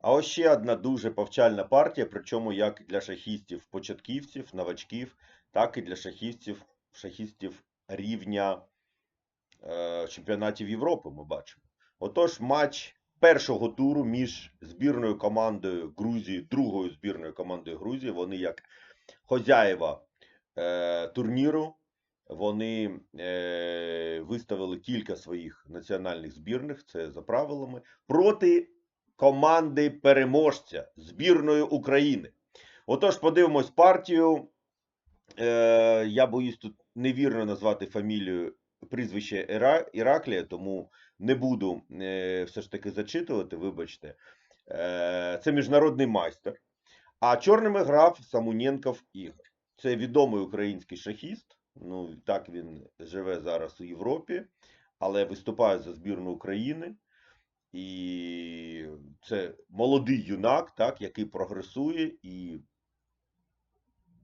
А ось ще одна дуже повчальна партія, причому як для шахістів-початківців, новачків, так і для шахістів, шахістів рівня е, чемпіонатів Європи, ми бачимо. Отож, матч першого туру між збірною командою Грузії, другою збірною командою Грузії. Вони як хозяєва е, турніру. Вони е, виставили кілька своїх національних збірних, це за правилами, проти команди переможця збірної України. Отож, подивимось партію. Е, я боюсь тут невірно назвати фамілію прізвище Іра, Іраклія, тому не буду е, все ж таки зачитувати, вибачте. Е, це міжнародний майстер. А чорними грав Самунєнков Ігор. Це відомий український шахіст. Ну, так він живе зараз у Європі, але виступає за збірну України. І це молодий юнак, так, який прогресує, і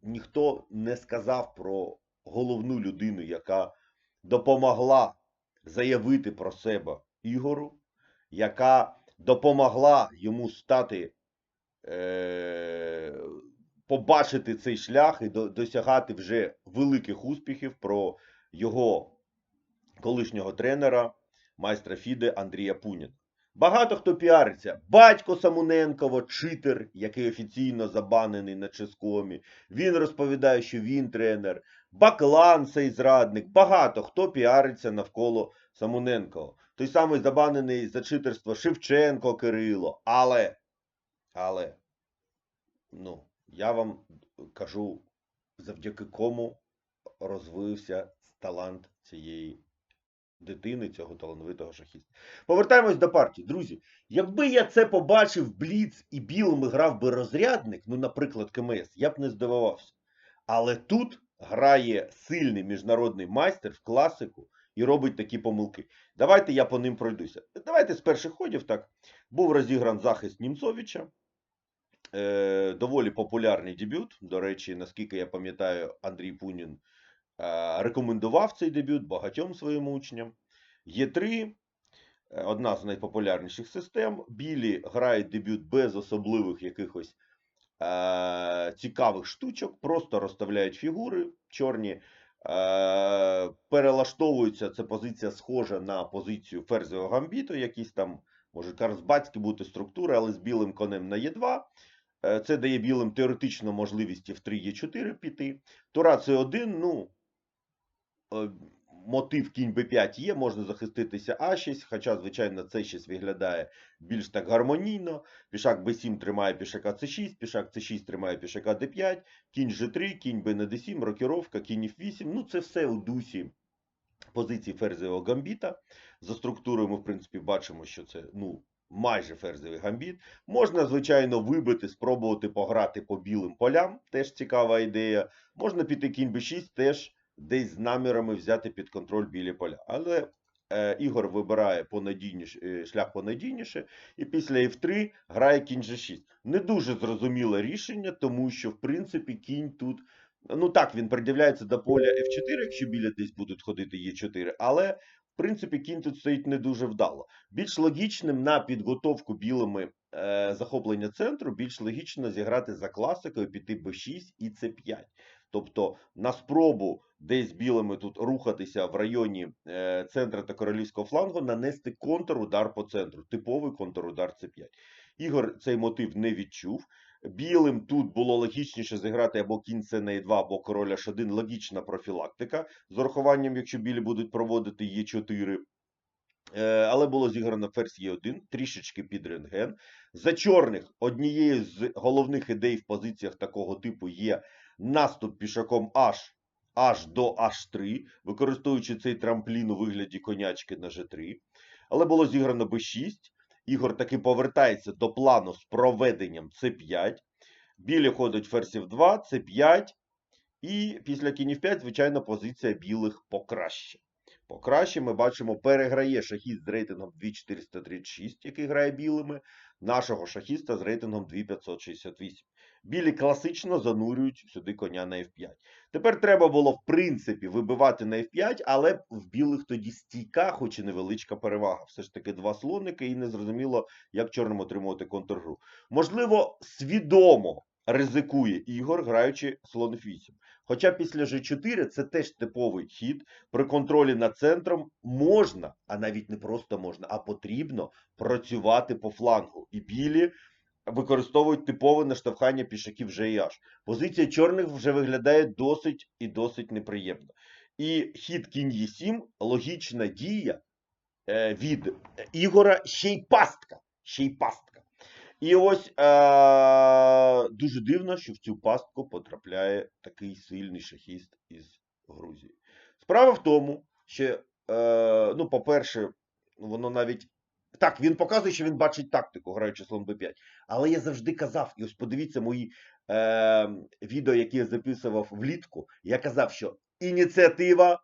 ніхто не сказав про головну людину, яка допомогла заявити про себе Ігору, яка допомогла йому стати, е, побачити цей шлях і до- досягати вже великих успіхів про його колишнього тренера, майстра Фіде Андрія Пуніна. Багато хто піариться. Батько Самуненкова, читер, який офіційно забанений на Ческомі. Він розповідає, що він тренер. Баклан цей зрадник. Багато хто піариться навколо Самуненкова. Той самий забанений за читерство Шевченко Кирило. Але, але, ну, я вам кажу, завдяки кому розвився талант цієї дитини, цього талановитого шахіста. Повертаємось до партії. Друзі, якби я це побачив Бліц і білими грав би розрядник, ну, наприклад, КМС, я б не здивувався. Але тут грає сильний міжнародний майстер в класику і робить такі помилки. Давайте я по ним пройдуся. Давайте з перших ходів так. Був розігран захист Німцовича. Е, доволі популярний дебют. До речі, наскільки я пам'ятаю, Андрій Пунін рекомендував цей дебют багатьом своїм учням. Є3 е, одна з найпопулярніших систем. Білі грають дебют без особливих якихось е, цікавих штучок, просто розставляють фігури чорні. Е, перелаштовуються, це позиція схожа на позицію ферзового гамбіту, якісь там, може, карсбатські бути структури, але з білим конем на Е2. Е, Це дає білим теоретично можливість в 3 Е4 піти. Тура С1, ну, е, мотив кінь Б5 є, можна захиститися А6, хоча, звичайно, С6 виглядає більш так гармонійно. Пішак Б7 тримає пішака С6, пішак С6 тримає пішака Д5, кінь Ж3, кінь Б на Д7, рокіровка, кінь Ф8. Ну, це все у дусі позиції ферзового гамбіта. За структурою ми, в принципі, бачимо, що це, ну, майже ферзовий гамбіт. Можна, звичайно, вибити, спробувати пограти по білим полям, теж цікава ідея. Можна піти кінь Б6, теж десь з намірами взяти під контроль білі поля. Але е, Ігор вибирає понадійніше, шлях понадійніше, і після F3 грає кінь G6. Не дуже зрозуміле рішення, тому що, в принципі, кінь тут. Ну так, він придивляється до поля F4, якщо біля десь будуть ходити Е4, але в принципі кінь тут стоїть не дуже вдало. Більш логічним на підготовку білими е, захоплення центру, більш логічно зіграти за класикою, піти b6 і c5. Тобто на спробу десь білими тут рухатися в районі е, центра та королівського флангу, нанести контрудар по центру, типовий контрудар c5. Ігор цей мотив не відчув. Білим тут було логічніше зіграти або кінь на Е2, або король H1, логічна профілактика з урахуванням, якщо білі будуть проводити Е4. Е, Але було зіграно ферзь Е1, трішечки під рентген. За чорних однією з головних ідей в позиціях такого типу є наступ пішаком аж аж до H3, використовуючи цей трамплін у вигляді конячки на G3. Але було зіграно b6. Ігор таки повертається до плану з проведенням c5. Білі ходить ферзів 2, c5. І після кінів 5, звичайно, позиція білих покраще. Покраще ми бачимо, переграє шахіст з рейтингом 2436, який грає білими, нашого шахіста з рейтингом 2568. Білі класично занурюють сюди коня на F5. Тепер треба було, в принципі, вибивати на F5, але в білих тоді стійка, хоч і невеличка перевага. Все ж таки два слоники, і незрозуміло, як чорним отримувати контргру. Можливо, свідомо ризикує Ігор, граючи слон F8. Хоча після G4 це теж типовий хід. При контролі над центром можна, а навіть не просто можна, а потрібно працювати по флангу. І білі використовують типове наштовхання пішаків G і H. Позиція чорних вже виглядає досить і досить неприємно. І хід кінь Е7 логічна дія е, від Ігора ще й пастка. Ще й пастка. І ось е, дуже дивно, що в цю пастку потрапляє такий сильний шахіст із Грузії. Справа в тому, що, е, ну, по-перше, воно навіть. Так, він показує, що він бачить тактику, граючи слон Б5. Але я завжди казав, і ось подивіться мої е, відео, які я записував влітку. Я казав, що ініціатива,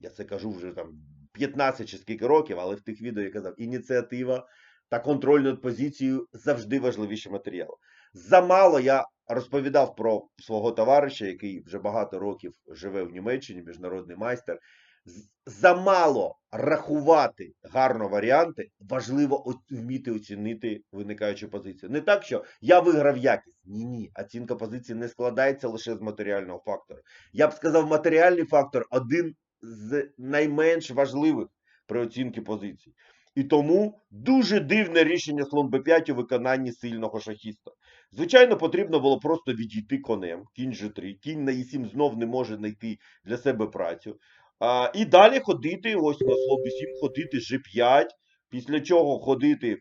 я це кажу вже там 15 чи скільки років, але в тих відео я казав, ініціатива та контроль над позицією завжди важливіші матеріали. Замало я розповідав про свого товариша, який вже багато років живе в Німеччині, міжнародний майстер. Замало рахувати гарно варіанти, важливо вміти оцінити виникаючу позицію. Не так, що я виграв якість. Ні, ні. Оцінка позиції не складається лише з матеріального фактору. Я б сказав, матеріальний фактор один з найменш важливих при оцінці позицій. І тому дуже дивне рішення слон Б5 у виконанні сильного шахіста. Звичайно, потрібно було просто відійти конем, кінь G3, кінь на Е7 знов не може знайти для себе працю. А, і далі ходити, ось на слон Б7, ходити G5, після чого ходити,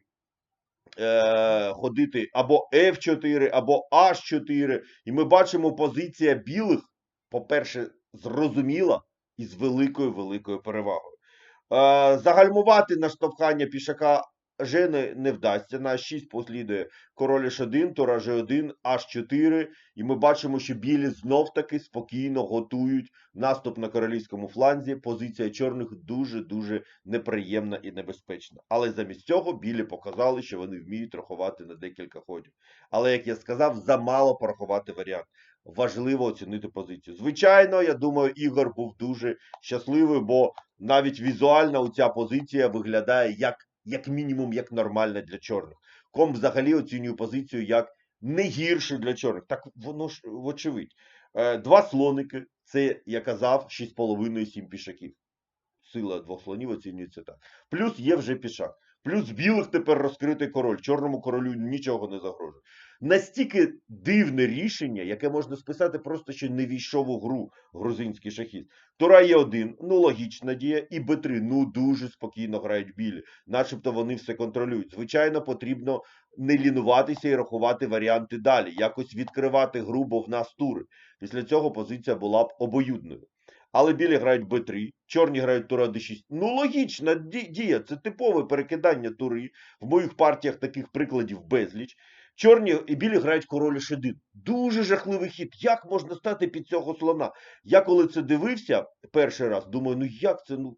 е, ходити або F4, або H4. І ми бачимо позиція білих, по-перше, зрозуміла і з великою-великою перевагою. Загальмувати наштовхання пішака G не, вдасться. На 6 послідує король H1, тура G1, H4. І ми бачимо, що білі знов-таки спокійно готують наступ на королівському фланзі. Позиція чорних дуже-дуже неприємна і небезпечна. Але замість цього білі показали, що вони вміють рахувати на декілька ходів. Але, як я сказав, замало порахувати варіант. Важливо оцінити позицію. Звичайно, я думаю, Ігор був дуже щасливий, бо навіть візуально ця позиція виглядає як, як мінімум як нормальна для чорних. Ком взагалі оцінює позицію як не гірше для чорних. Так воно ж вочевидь. Е, Два слоники, це я казав, 6,5-7 пішаків. Сила двох слонів оцінюється так. Плюс є вже пішак. Плюс білих тепер розкритий король. Чорному королю нічого не загрожує. Настільки дивне рішення, яке можна списати просто, що не війшов у гру грузинський шахіст. Тура є один, ну логічна дія, і Б3, ну дуже спокійно грають білі, начебто вони все контролюють. Звичайно, потрібно не лінуватися і рахувати варіанти далі, якось відкривати гру, бо в нас тури. Після цього позиція була б обоюдною. Але білі грають Б3, чорні грають тура Д6. Ну, логічна дія, це типове перекидання тури. В моїх партіях таких прикладів безліч. Чорні і білі грають король H1. Дуже жахливий хід. Як можна стати під цього слона? Я коли це дивився перший раз, думаю, ну як це? Ну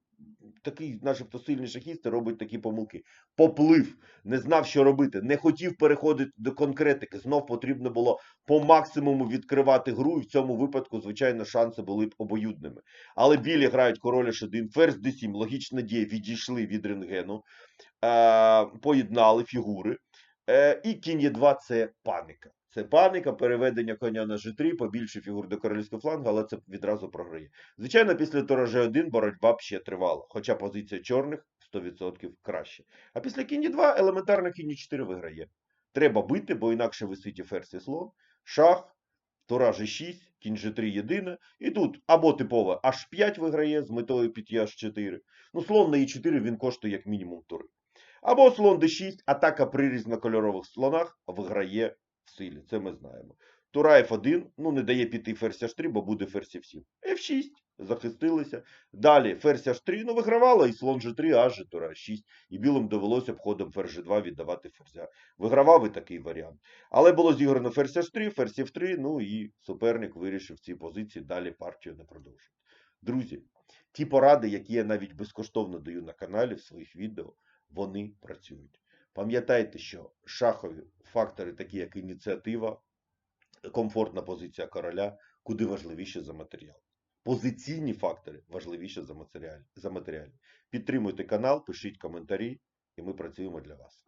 такий, начебто, сильний шахіст робить такі помилки. Поплив, не знав, що робити, не хотів переходити до конкретики. Знов потрібно було по максимуму відкривати гру, і в цьому випадку, звичайно, шанси були б обоюдними. Але білі грають король H1, ферзь D7, логічна дія, відійшли від рентгену, е, поєднали фігури. Е, і кінь Е2 це паніка. Це паніка, переведення коня на G3, побільше фігур до королівського флангу, але це відразу програє. Звичайно, після тура G1 боротьба б ще тривала, хоча позиція чорних 100% краще. А після кінь Е2 елементарно кінь Е4 виграє. Треба бити, бо інакше висить і ферзь і слон, шах, тура G6, кінь G3 єдине. І тут або типове H5 виграє з метою піти H4. Ну, слон на Е4 він коштує як мінімум тури. Або слон d6, атака при різнокольорових слонах виграє в силі. Це ми знаємо. Тура F1, ну не дає піти ферзь H3, бо буде ферзь F7. F6, захистилися. Далі ферзь H3, ну вигравала і слон G3, аж же тура H6. І білим довелося обходом ферзь G2 віддавати ферзя. Вигравав і такий варіант. Але було зіграно ферзь H3, ферзь F3, ну і суперник вирішив ці позиції далі партію не продовжувати. Друзі, ті поради, які я навіть безкоштовно даю на каналі в своїх відео, вони працюють. Пам'ятайте, що шахові фактори, такі як ініціатива, комфортна позиція короля, куди важливіше за матеріал. Позиційні фактори важливіше за матеріал. За матеріал. Підтримуйте канал, пишіть коментарі, і ми працюємо для вас.